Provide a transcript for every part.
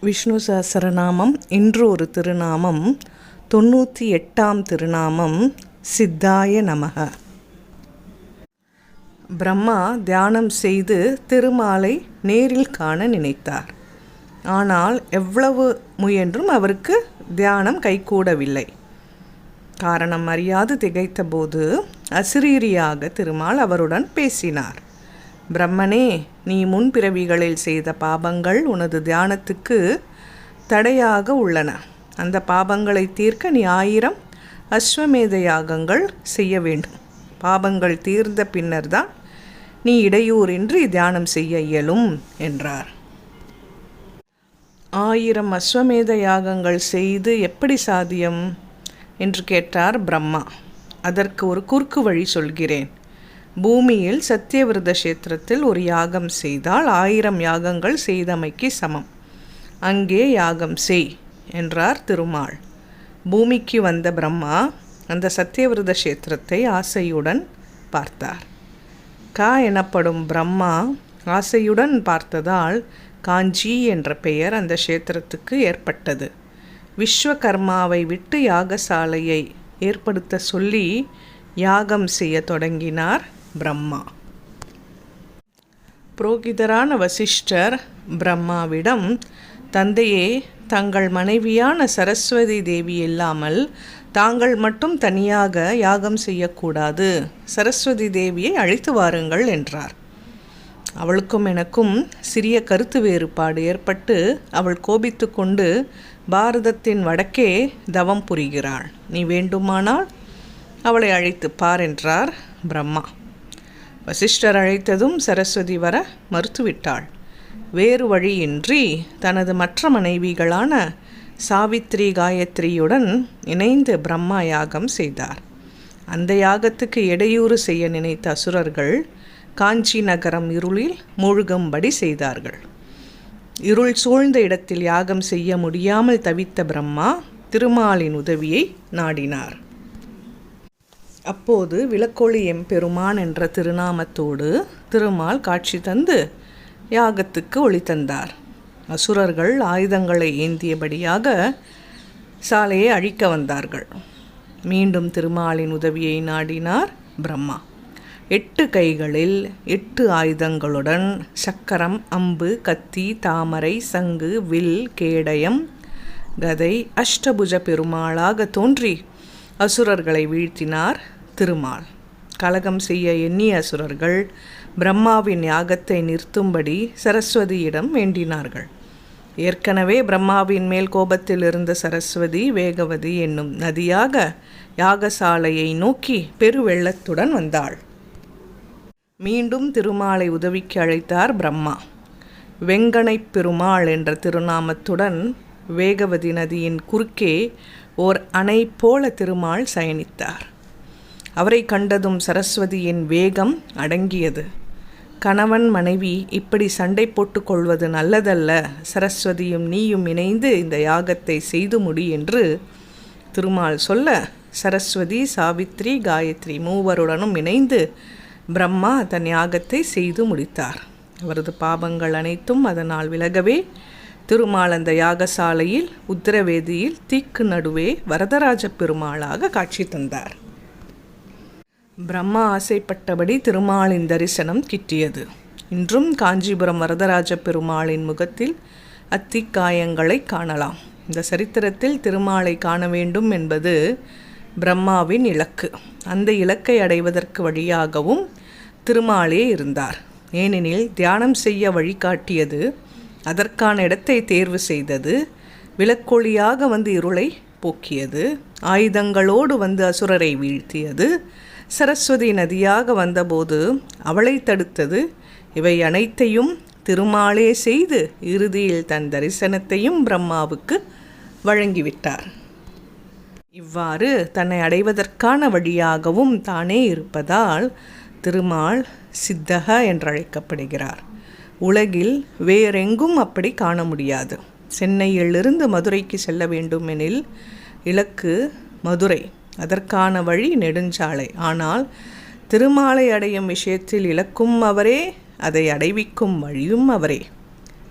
விஷ்ணு சஹசரநாமம் இன்று ஒரு திருநாமம் தொண்ணூற்றி எட்டாம் திருநாமம் சித்தாய நமக. பிரம்மா தியானம் செய்து திருமாலை நேரில் காண நினைத்தார். ஆனால் எவ்வளவு முயன்றும் அவருக்கு தியானம் கைகூடவில்லை. காரணம் அறியாது திகைத்தபோது அசிரீரியாக திருமால் அவருடன் பேசினார். பிரம்மனே நீ முன்பிறவிகளில் செய்த பாபங்கள் உனது தியானத்துக்கு தடையாக உள்ளன. அந்த பாபங்களை தீர்க்க நீ ஆயிரம் அஸ்வமேத யாகங்கள் செய்ய வேண்டும். பாபங்கள் தீர்ந்த பின்னர்தான் நீ இடையூறின்றி தியானம் செய்ய இயலும் என்றார். ஆயிரம் அஸ்வமேத யாகங்கள் செய்து எப்படி சாத்தியம்? என்று கேட்டார் பிரம்மா. அதற்கு ஒரு குறுக்கு வழி சொல்கிறேன். பூமியில் சத்தியவிரத கஷேத்திரத்தில் ஒரு யாகம் செய்தால் ஆயிரம் யாகங்கள் செய்தமைக்கு சமம். அங்கே யாகம் செய் என்றார் திருமால். பூமிக்கு வந்த பிரம்மா அந்த சத்தியவிரத கஷேத்திரத்தை ஆசையுடன் பார்த்தார். கா எனப்படும் பிரம்மா ஆசையுடன் பார்த்ததால் காஞ்சி என்ற பெயர் அந்த கஷேத்திரத்துக்கு ஏற்பட்டது. விஸ்வகர்மாவை விட்டு யாகசாலையை ஏற்படுத்த சொல்லி யாகம் செய்ய தொடங்கினார் பிரம்மா. புரோகிதரான வசிஷ்டர் பிரம்மாவிடம் தந்தையே தங்கள் மனைவியான சரஸ்வதி தேவி இல்லாமல் தாங்கள் மட்டும் தனியாக யாகம் செய்யக்கூடாது. சரஸ்வதி தேவியை அழைத்து வாருங்கள் என்றார். அவளுக்கும் எனக்கும் சிறிய கருத்து வேறுபாடு ஏற்பட்டு அவள் கோபித்து கொண்டு பாரதத்தின் வடக்கே தவம் புரிகிறாள். நீ வேண்டுமானால் அவளை அழைத்து பார் என்றார் பிரம்மா. வசிஷ்டர் அழைத்ததும் சரஸ்வதி வர மறுத்துவிட்டாள். வேறு வழியின்றி தனது மற்ற மனைவிகளான சாவித்ரி காயத்ரியுடன் இணைந்து பிரம்மா யாகம் செய்தார். அந்த யாகத்துக்கு இடையூறு செய்ய நினைத்த அசுரர்கள் காஞ்சி நகரம் இருளில் மூழ்கும்படி செய்தார்கள். இருள் சூழ்ந்த இடத்தில் யாகம் செய்ய முடியாமல் தவித்த பிரம்மா திருமாலின் உதவியை நாடினார். அப்போது விளக்கொளி எம்பெருமான் என்ற திருநாமத்தோடு திருமால் காட்சி தந்து யாகத்துக்கு ஒளி தந்தார். அசுரர்கள் ஆயுதங்களை ஏந்தியபடியாக சாலையை அழிக்க வந்தார்கள். மீண்டும் திருமாலின் உதவியை நாடினார் பிரம்மா. எட்டு கைகளில் எட்டு ஆயுதங்களுடன் சக்கரம் அம்பு கத்தி தாமரை சங்கு வில் கேடயம் கதை அஷ்டபுஜ பெருமாளாக தோன்றி அசுரர்களை வீழ்த்தினார் திருமால். கலகம் செய்ய எண்ணிய அசுரர்கள் பிரம்மாவின் யாகத்தை நிறுத்தும்படி சரஸ்வதியிடம் வேண்டினார்கள். ஏற்கனவே பிரம்மாவின் மேல் கோபத்தில் இருந்த சரஸ்வதி வேகவதி என்னும் நதியாக யாகசாலையை நோக்கி பெருவெள்ளத்துடன் வந்தாள். மீண்டும் திருமாலை உதவிக்கு அழைத்தார் பிரம்மா. வெங்கனைப் பெருமாள் என்ற திருநாமத்துடன் வேகவதி நதியின் குறுக்கே ஓர் அணை போல திருமால் சயனித்தார். அவரை கண்டதும் சரஸ்வதியின் வேகம் அடங்கியது. கணவன் மனைவி இப்படி சண்டை போட்டுக்கொள்வது நல்லதல்ல. சரஸ்வதியும் நீயும் இணைந்து இந்த யாகத்தை செய்து முடி என்று திருமால் சொல்ல சரஸ்வதி சாவித்ரி காயத்ரி மூவருடனும் இணைந்து பிரம்மா தன் யாகத்தை செய்து முடித்தார். அவரது பாபங்கள் அனைத்தும் அதனால் விலகவே திருமால் அந்த யாகசாலையில் உத்திரவேதியில் தீக்கு நடுவே வரதராஜ பெருமாளாக காட்சி தந்தார். பிரம்மா ஆசைப்பட்டபடி திருமாலின் தரிசனம் கிட்டியது. இன்றும் காஞ்சிபுரம் வரதராஜ பெருமாளின் முகத்தில் அத்திக்காயங்களை காணலாம். இந்த சரித்திரத்தில் திருமாலை காண வேண்டும் என்பது பிரம்மாவின் இலக்கு. அந்த இலக்கை அடைவதற்கு வழியாகவும் திருமாலே இருந்தார். ஏனெனில் தியானம் செய்ய வழிகாட்டியது அதற்கான இடத்தை தேர்வு செய்தது விளக்கொளியாக வந்து இருளை போக்கியது. ஆயுதங்களோடு வந்து அசுரரை வீழ்த்தியது. சரஸ்வதி நதியாக வந்தபோது அவளை தடுத்தது. இவை அனைத்தையும் திருமாலே செய்து இறுதியில் தன் தரிசனத்தையும் பிரம்மாவுக்கு வழங்கிவிட்டார். இவ்வாறு தன்னை அடைவதற்கான வழியாகவும் தானே இருப்பதால் திருமால் சித்தக என்றழைக்கப்படுகிறார். உலகில் வேறெங்கும் அப்படி காண முடியாது. சென்னையிலிருந்து மதுரைக்கு செல்ல வேண்டுமெனில் இலக்கு மதுரை. அதற்கான வழி நெடுஞ்சாலை. ஆனால் திருமாலை அடையும் விஷயத்தில் இலக்கும் அவரே அதை அடைவிக்கும் வழியும் அவரே.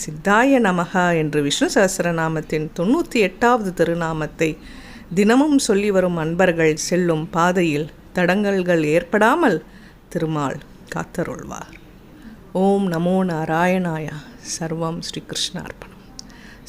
சித்தாய நமக என்று விஷ்ணு சகசரநாமத்தின் தொண்ணூற்றி எட்டாவது திருநாமத்தை தினமும் சொல்லி வரும் அன்பர்கள் செல்லும் பாதையில் தடங்கல்கள் ஏற்படாமல் திருமால் காத்தருள்வார். ஓம் நமோ நாராயணாயா. சர்வம் ஸ்ரீகிருஷ்ணார்பணம்